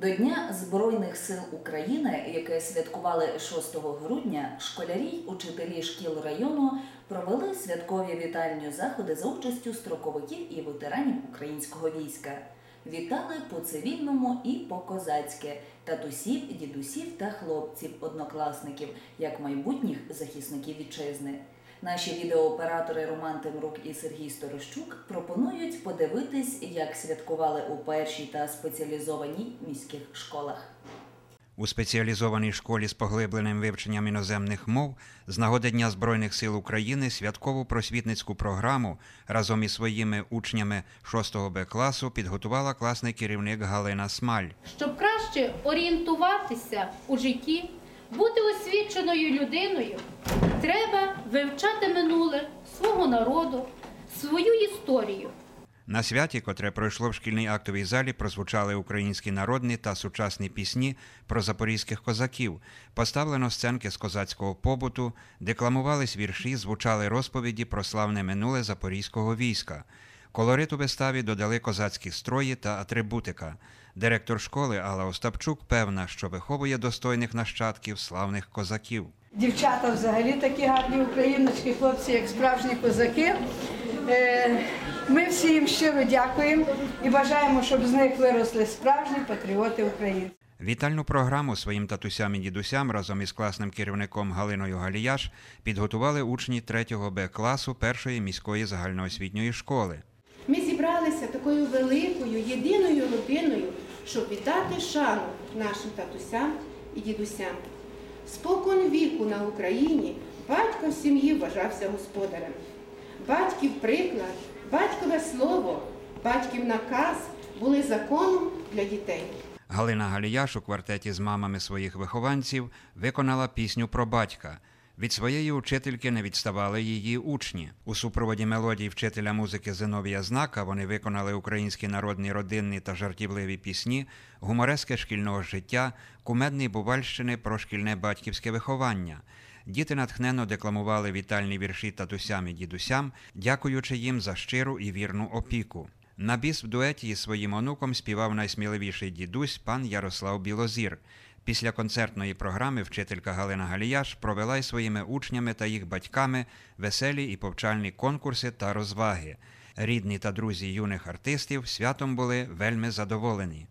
До Дня Збройних сил України, яке святкували 6 грудня, школярі, учителі шкіл району провели святкові вітальні заходи за участю строковиків і ветеранів українського війська. Вітали по цивільному і по козацьки татусів, дідусів та хлопців, однокласників, як майбутніх захисників вітчизни. Наші відеооператори Роман Темрук і Сергій Сторощук пропонують подивитись, як святкували у першій та спеціалізованій міських школах. У спеціалізованій школі з поглибленим вивченням іноземних мов з нагоди Дня Збройних сил України святкову просвітницьку програму разом із своїми учнями 6 Б класу підготувала класний керівник Галина Смаль. Щоб краще орієнтуватися у житті, бути освіченою людиною, треба вивчати минуле свого народу, свою історію. На святі, котре пройшло в шкільній актовій залі, прозвучали українські народні та сучасні пісні про запорізьких козаків, поставлено сценки з козацького побуту, декламувались вірші, звучали розповіді про славне минуле запорізького війська. Колорит у виставі додали козацькі строї та атрибутика. Директор школи Алла Остапчук певна, що виховує достойних нащадків славних козаків. Дівчата взагалі такі гарні україночки, хлопці, як справжні козаки. Е, Ми всі їм щиро дякуємо і бажаємо, щоб з них виросли справжні патріоти України. Вітальну програму своїм татусям і дідусям разом із класним керівником Галиною Галіяш підготували учні 3 Б класу першої міської загальноосвітньої школи. Зібралися такою великою, єдиною родиною, щоб віддати шану нашим татусям і дідусям. Спокон віку на Україні батько в сім'ї вважався господарем. Батьків приклад, батькове слово, батьків наказ були законом для дітей. Галина Галіяш у квартеті з мамами своїх вихованців виконала пісню про батька. Від своєї учительки не відставали її учні. У супроводі мелодій вчителя музики Зиновія Знака вони виконали українські народні родинні та жартівливі пісні, гуморески шкільного життя, кумедні бувальщини про шкільне батьківське виховання. Діти натхненно декламували вітальні вірші татусям і дідусям, дякуючи їм за щиру і вірну опіку. На біс в дуеті із своїм онуком співав найсміливіший дідусь пан Ярослав Білозір. Після концертної програми вчителька Галина Галіяш провела й своїми учнями та їх батьками веселі і повчальні конкурси та розваги. Рідні та друзі юних артистів святом були вельми задоволені.